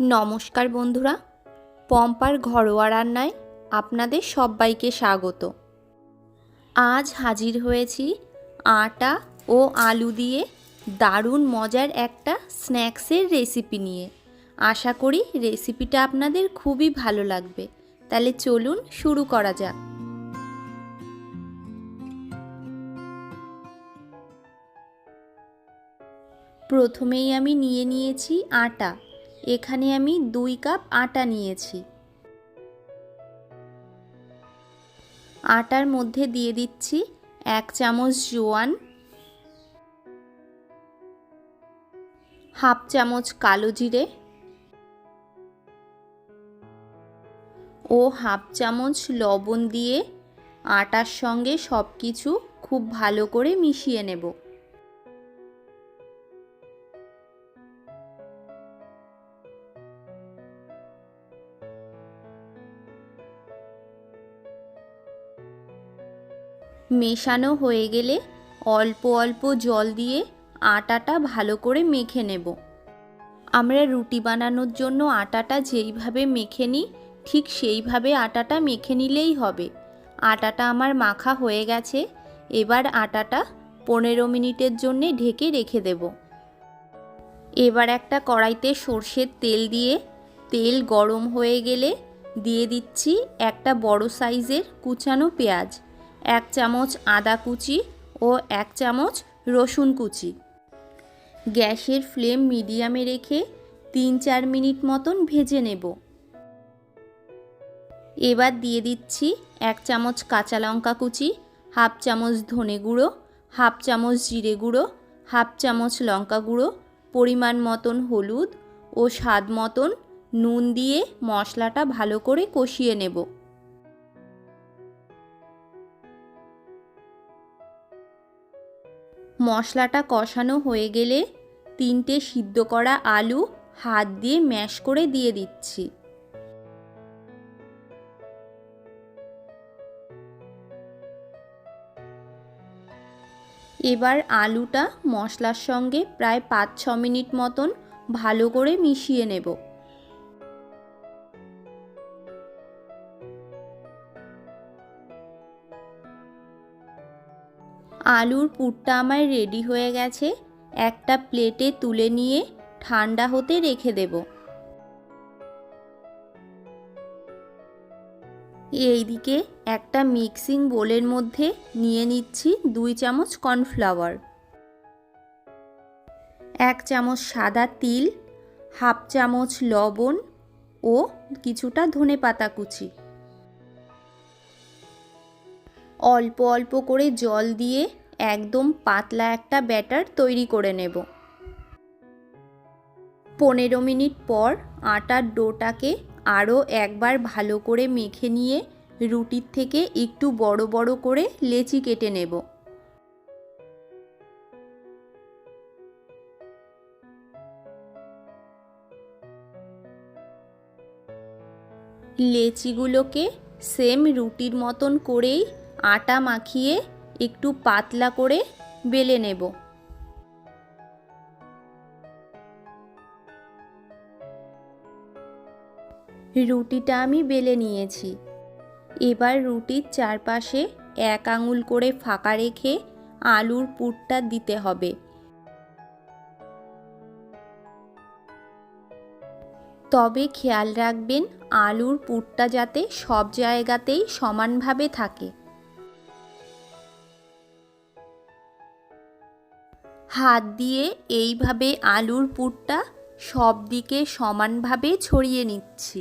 নমস্কার বন্ধুরা, পম্পার ঘরোয়া রান্নায় আপনাদের সবাইকে স্বাগত। আজ হাজির হয়েছি আটা ও আলু দিয়ে দারুণ মজার একটা স্ন্যাক্সের রেসিপি নিয়ে। আশা করি রেসিপিটা আপনাদের খুবই ভালো লাগবে। তাহলে চলুন শুরু করা যাক। প্রথমেই আমি নিয়ে নিয়েছি আটা। এখানে আমি দুই কাপ আটা নিয়েছি। আটার মধ্যে দিয়ে দিচ্ছি এক চামচ জোয়ান, হাফ চামচ কালো জিরে ও হাফ চামচ লবণ দিয়ে আটার সঙ্গে সব কিছু খুব ভালো করে মিশিয়ে নেব। মেশানো হয়ে গেলে অল্প অল্প জল দিয়ে আটাটা ভালো করে মেখে নেব। আমরা রুটি বানানোর জন্য আটাটা যেইভাবে মেখে নিই, ঠিক সেইভাবে আটাটা মেখে নিলেই হবে। আটাটা আমার মাখা হয়ে গেছে, এবার আটাটা পনেরো মিনিটের জন্যে ঢেকে রেখে দেব। এবার একটা কড়াইতে সর্ষের তেল দিয়ে, তেল গরম হয়ে গেলে দিয়ে দিচ্ছি একটা বড় সাইজের কুচানো পেঁয়াজ। এক চামচ আদা কুচি ও এক চামচ রসুন কুচি। গ্যাসের ফ্লেম মিডিয়ামে রেখে তিন চার মিনিট মতন ভেজে নেব। এবার দিয়ে দিচ্ছি এক চামচ কাঁচা লঙ্কা কুচি, হাফ চামচ ধনে গুঁড়ো, হাফ চামচ জিরে গুঁড়ো, হাফ চামচ লঙ্কা গুঁড়ো, পরিমাণ মতন হলুদ ও স্বাদ মতন নুন দিয়ে মশলাটা ভালো করে কষিয়ে নেব। মশলাটা কষানো হয়ে গেলে তিনটে সিদ্ধ করা আলু হাত দিয়ে ম্যাশ করে দিয়ে দিচ্ছি। এবার আলুটা মশলার সঙ্গে প্রায় পাঁচ ছ মিনিট মতন ভালো করে মিশিয়ে নেব। আলুর পুরটা আমার রেডি হয়ে গেছে। একটা প্লেটে তুলে নিয়ে ঠান্ডা হতে রেখে দেব। এইদিকে একটা মিক্সিং বোলের মধ্যে নিয়ে নিচ্ছি দুই চামচ কর্নফ্লাওয়ার এক চামচ সাদা তিল, হাফ চামচ লবণ ও কিছুটা ধনে পাতা কুচি। অল্প অল্প করে জল দিয়ে একদম পাতলা একটা ব্যাটার তৈরি করে নেব। পনেরো মিনিট পর আটার ডোটাকে আরও একবার ভালো করে মেখে নিয়ে রুটির থেকে একটু বড় বড় করে লেচি কেটে নেব। লেচিগুলোকে সেম রুটির মতন করেই আটা মাখিয়ে একটু পাতলা করে বেলে নেব। রুটিটা আমি বেলে নিয়েছি। এবার রুটির চারপাশে এক আঙুল করে ফাঁকা রেখে আলুর পুরটা দিতে হবে। তবে খেয়াল রাখবেন, আলুর পুরটা যাতে সব জায়গাতেই সমানভাবে থাকে। হাত দিয়ে এইভাবে আলুর পুরটা সব দিকে সমানভাবে ছড়িয়ে নিচ্ছি।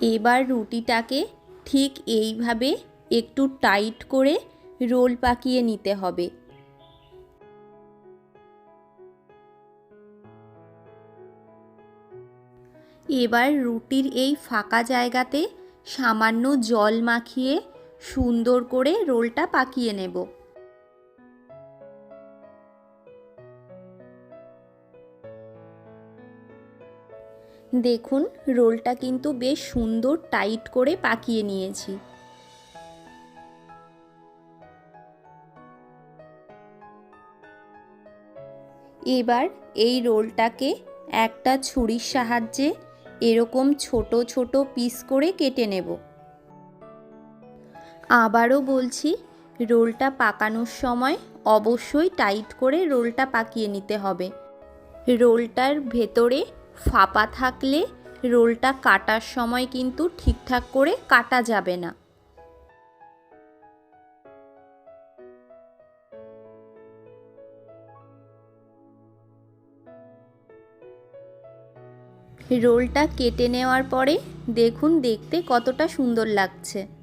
এবার রুটিটাকে ঠিক এইভাবে একটু টাইট করে রোল পাকিয়ে নিতে হবে। এবার রুটির এই ফাঁকা জায়গাতে সামান্য জল মাখিয়ে সুন্দর করে রোলটা পাকিয়ে নেব। দেখুন, রোলটা কিন্তু বেশ সুন্দর টাইট করে পাকিয়ে নিয়েছি। এবার এই রোলটাকে একটা ছুরির সাহায্যে এরকম ছোট ছোট পিস করে কেটে নেব। আবারও বলছি, রোলটা পাকানোর সময় অবশ্যই টাইট করে রোলটা পাকিয়ে নিতে হবে। রোলটার ভেতরে ফাঁপা থাকলে রোলটা কাটার সময় কিন্তু ঠিকঠাক করে কাটা যাবে না। রোলটা কেটে নেওয়ার পরে দেখুন দেখতে কতটা সুন্দর লাগছে।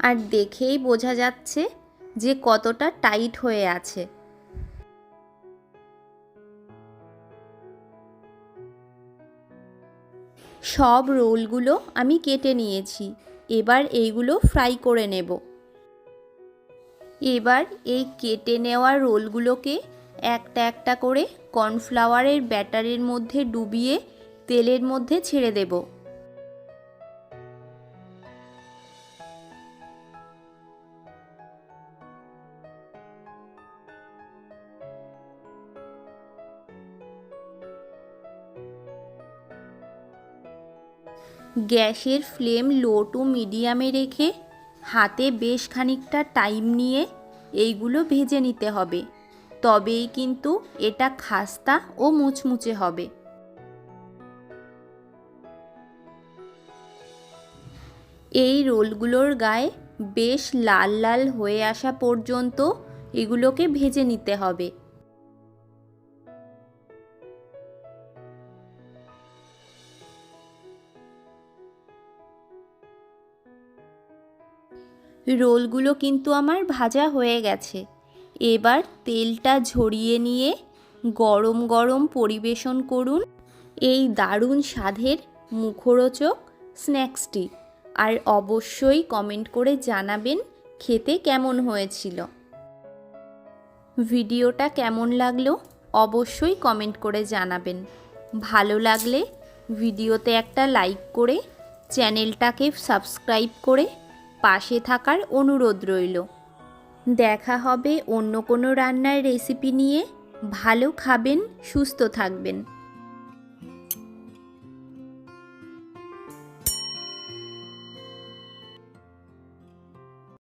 আর দেখেই বোঝা যাচ্ছে যে কতটা টাইট হয়ে আছে। সব রোলগুলো আমি কেটে নিয়েছি, এবার এইগুলো ফ্রাই করে নেব। এবার এই কেটে নেওয়া রোলগুলোকে একটা একটা করে কর্নফ্লাওয়ারের ব্যাটারের মধ্যে ডুবিয়ে তেলের মধ্যে ছেড়ে দেব। গ্যাসের ফ্লেম লো টু মিডিয়ামে রেখে হাতে বেশ খানিকটা টাইম নিয়ে এইগুলো ভেজে নিতে হবে। তবেই কিন্তু এটা খাস্তা ও মুচমুচে হবে। এই রোলগুলোর গায়ে বেশ লাল লাল হয়ে আসা পর্যন্ত এগুলোকে ভেজে নিতে হবে। রোলগুলো কিন্তু আমার ভাজা হয়ে গেছে। এবার তেলটা ঝরিয়ে নিয়ে গরম গরম পরিবেশন করুন এই দারুণ স্বাদের মুখরোচক স্ন্যাক্সটি। আর অবশ্যই কমেন্ট করে জানাবেন খেতে কেমন হয়েছিল। ভিডিওটা কেমন লাগল অবশ্যই কমেন্ট করে জানাবেন। ভালো লাগলে ভিডিওতে একটা লাইক করে চ্যানেলটাকে সাবস্ক্রাইব করে পাশে থাকার অনুরোধ রইল। দেখা হবে অন্য কোনো রান্নার রেসিপি নিয়ে। ভালো খাবেন, সুস্থ থাকবেন।